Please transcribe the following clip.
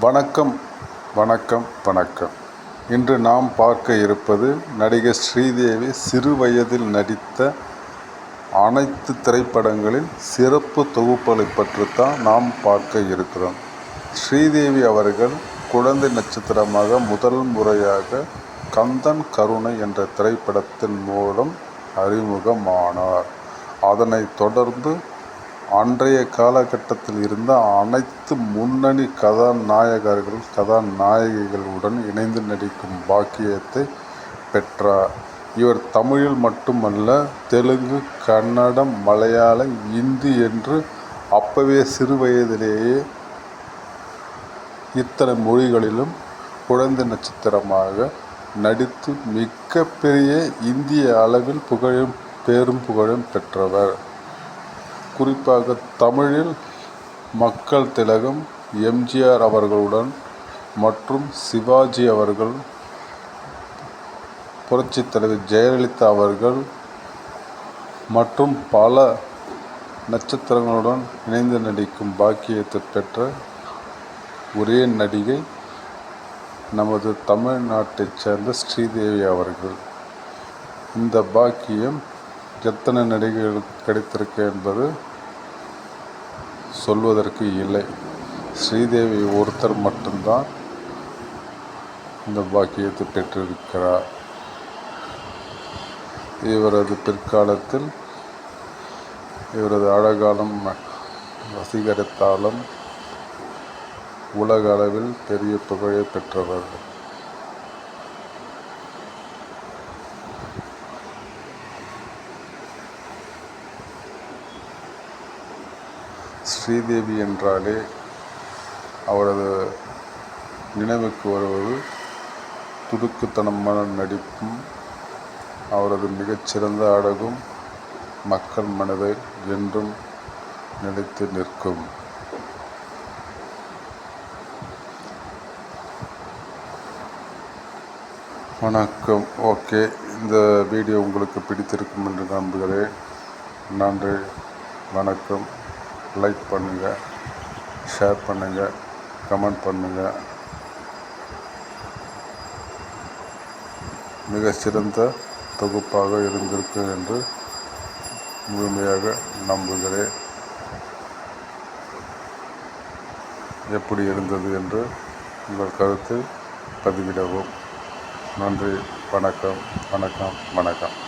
வணக்கம் வணக்கம் வணக்கம். இன்று நாம் பார்க்க இருப்பது நடிகை ஸ்ரீதேவி சிறு வயதில் நடித்த அனைத்து திரைப்படங்களின் சிறப்பு தொகுப்புகளை பற்றித்தான் நாம் பார்க்க இருக்கிறோம். ஸ்ரீதேவி அவர்கள் குழந்தை நட்சத்திரமாக முதல் முறையாக கந்தன் கருணை என்ற திரைப்படத்தின் மூலம் அறிமுகமானார். அதனைத் தொடர்ந்து அன்றைய காலகட்டத்தில் இருந்த அனைத்து முன்னணி கதாநாயகர்கள் கதாநாயகிகளுடன் இணைந்து நடிக்கும் பாக்கியத்தை பெற்றார். இவர் தமிழில் மட்டுமல்ல தெலுங்கு கன்னடம் மலையாளம் இந்தி என்று அப்பவே சிறு வயதிலேயே இத்தனை மொழிகளிலும் குழந்தை நட்சத்திரமாக நடித்து மிகப்பெரிய இந்திய அளவில் புகழும் பேரும் புகழும் பெற்றவர். குறிப்பாக தமிழில் மக்கள் திலகம் எம்ஜிஆர் அவர்களுடன் மற்றும் சிவாஜி அவர்கள் புரட்சித் தலைவர் ஜெயலலிதா அவர்கள் மற்றும் பல நட்சத்திரங்களுடன் இணைந்து நடிக்கும் பாக்கியத்தை பெற்ற ஒரே நடிகை நமது தமிழ்நாட்டைச் சேர்ந்த ஸ்ரீதேவி அவர்கள். இந்த பாக்கியம் எத்தனை நடிகைகளுக்கு கிடைத்திருக்கு என்பது சொல்வதற்கு இல்லை. ஸ்ரீதேவி ஒருத்தர் மட்டும்தான் இந்த பாக்கியத்தை பெற்றிருக்கிறார். இவரது பிற்காலத்தில் இவரது அழகாலும் வசீகரித்தாலும் உலக அளவில் பெரிய புகழை பெற்றவர். ஸ்ரீதேவி என்றாலே அவரது நினைவுக்கு வருவது துடுக்குத்தனமான நடிப்பும் அவரது மிகச்சிறந்த அழகும் மக்கள் மனதை என்றும் நிலைத்து நிற்கும். வணக்கம். ஓகே. இந்த வீடியோ உங்களுக்கு பிடித்திருக்கும் என்று நம்புகிறேன். நன்றி. வணக்கம். லைக் பண்ணுங்கள் ஷேர் பண்ணுங்கள் கமெண்ட் பண்ணுங்கள் மிக சிறந்த தொகுப்பாக இருந்திருக்கும் என்று முழுமையாக நம்புகிறேன். எப்படி இருந்தது என்று உங்கள் கருத்தை பதிவிடவும். நன்றி வணக்கம் வணக்கம் வணக்கம்.